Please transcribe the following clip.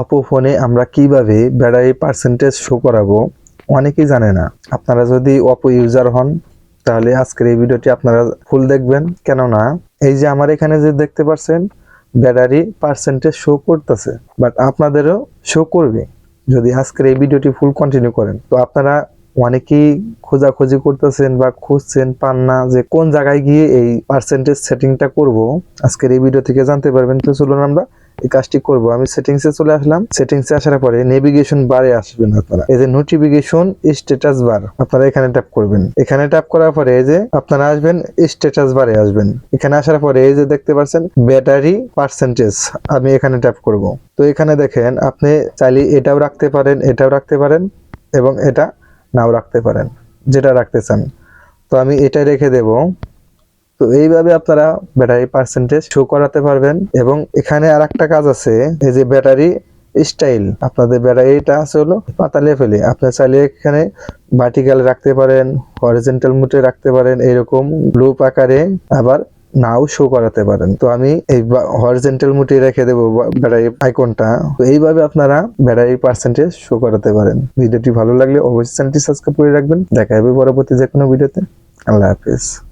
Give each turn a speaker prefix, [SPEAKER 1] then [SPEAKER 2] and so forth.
[SPEAKER 1] Oppo ফোনে আমরা কীভাবে ব্যাটারি পার্সেন্টেজ শো করাবো, অনেকেই জানে না। আপনারা যদি অপো ইউজার হন, তাহলে আজকের এই ভিডিওটি আপনারা ফুল দেখবেন। কেননা, এই যে আমার এখানে যে দেখতে পাচ্ছেন ব্যাটারি পার্সেন্টেজ শো করতেছে বাট আপনাদেরও শো করবে, যদি আজকের এই ভিডিওটি ফুল কন্টিনিউ করেন। তো আপনারা অনেকেই খোঁজাখুঁজি করতেছেন বা খুঁজছেন, পান না যে কোন জায়গায় গিয়ে এই পার্সেন্টেজ সেটিংটা করব। আজকের এই ভিডিও থেকে জানতে পারবেন। তো চলুন আমরা এই কাজটি করব। আমি সেটিংসে চলে আসলাম। সেটিংসে আসার পরে নেভিগেশন বারে আসবেন আপনারা। এই যে নোটিফিকেশন স্ট্যাটাস বার আপনারা এখানে ট্যাপ করবেন। এখানে ট্যাপ করার পরে এই যে আপনারা আসবেন স্ট্যাটাস বারে আসবেন। এখানে আসার পরে এই যে দেখতে পাচ্ছেন ব্যাটারি পার্সেন্টেজ আমি এখানে ট্যাপ করব। তো এখানে দেখেন, আপনি চাইলে এটাও রাখতে পারেন, এটাও রাখতে পারেন এবং এটা নাও রাখতে পারেন, যেটা রাখতে চান। তো আমি এটাই রেখে দেব। তো এইভাবে আপনারা ব্যাটারি পার্সেন্টেজ শো করাতে পারবেন এবং এখানে আর একটা কাজ আছে, এই যে ব্যাটারি স্টাইল আপনাদের ব্যাটারিটা আছে হলো পাতা লেভেলে আপনি চাইলে এখানে ভার্টিক্যাল রাখতে পারেন হরিজেন্টাল মুটে রাখতে পারেন, এরকম লুপ আকারে আবার নাও শো করাতে পারেন। তো আমি এই হরিজেন্টাল মুটে রেখে দেবো ব্যাটারি আইকনটা তো এইভাবে আপনারা ব্যাটারি পার্সেন্টেজ শো করাতে পারেন। ভিডিওটি ভালো লাগলে অবশ্যই চ্যানেলটি সাবস্ক্রাইব করে রাখবেন। দেখা হবে পরবর্তী যে কোনো ভিডিওতে। আল্লাহ হাফেজ।